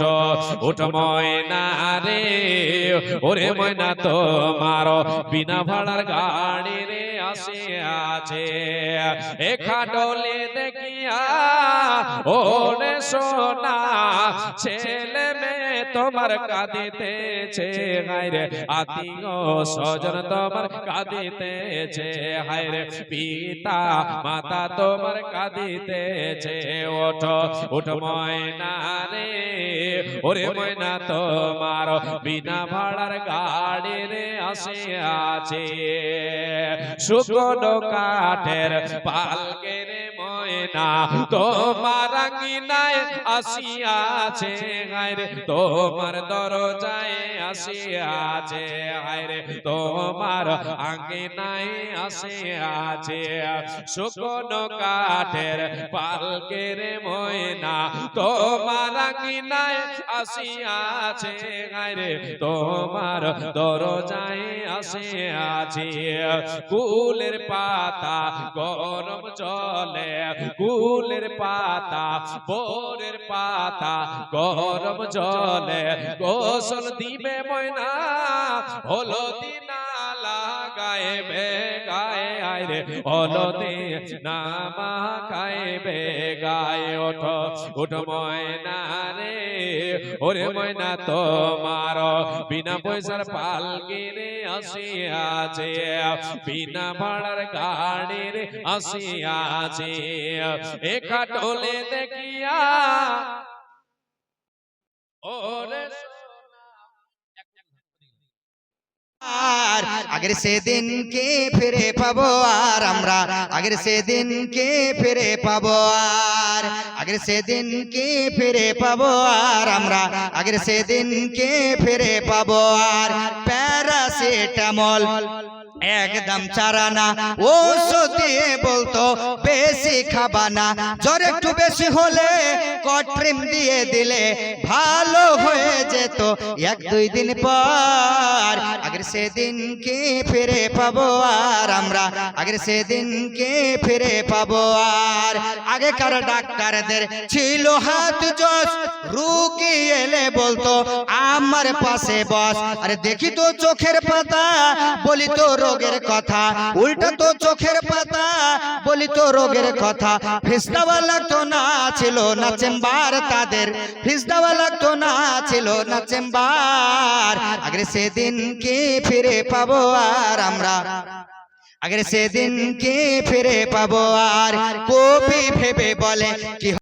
ওঠো ওঠো ময়না রে, ওরে ময়না তোমার বিনা ভাড়ার গাড়ি রে আসে আছে। এ খাটলে দেখিয়া, ওরে সোনা, ছেলে মেয়ে তোমার কাঁদিতেছে। হায়রে আত্মীয় স্বজন তোমার কাঁদিতেছে। হায়রে পিতা, মাতা তোমার কাঁদিতেছে। ওঠো ওঠো ময়না রে ওরে ময়না তোমার বিনা ভাড়ার গাড়ি রে আসে আছে শুকনো কাঠের পালকে রে ময়না তোমার কিনায় আসিয়াছে, হায়রে। তোমার দরজায় আসিয়াছে, হায়রে। তোমার আঙ্গিনায় আসিয়াছে। শুকনো কাঠের পালকের ময়না। তোমার আঙ্গিনায় আসিয়াছে হায়রে তোমার দরজায় আসিয়াছে কুলের পাতা গরম চলে কুলের পাতা বোরের পাতা গরম জলে। গোসল দিবে ময়না হলদি না লাগাইবে গায়ে আইরে হলদি না মাখাইবে গায়ে ওঠো ওঠো ময়না রে ওরে ময়না তোমার বিনা পয়সার পালকিরে আসিয়াছে বিনা ভাড়ার গাড়ির আসিয়াছে এ খাটলে দেখিয়া ওরে আগের সেদিনকে ফিরে পাবো আর আমরা আগের সেদিনকে ফিরে পাবো আর আগের সেদিনকে ফিরে পাবো আর আমরা আগের সেদিনকে ফিরে পাবো আর প্যারাসিটামল। একদম চারানা ও দিয়ে বলতো, বেশি খাবানা জ্বর একটু বেশি হলে কট্রিম দিয়ে দিলে ভালো হয়ে যেত। এক, দুই দিন পর আগের সেদিনকে ফিরে পাবো আর আমরা। আগের সেদিনকে ফিরে পাবো আর। আগেকার ডাক্তারদের ছিল হাত জস, রুগী এলে বলতো, আমার পাশে বস। আরে দেখি তো চোখের পাতা, বলি তো রোগের কথা, উল্টা তো চোখের পাতা, বলি তো রোগের কথা। ফিস দেওয়া লাগতো না ছিল না চেম্বার তাদের ফিস দেওয়া লাগতো না ছিল না চেম্বার। আগের সেদিনকে ফিরে পাবো আর আমরা আগের সেদিনকে ফিরে পাবো আর কবি ভেবে বলে কি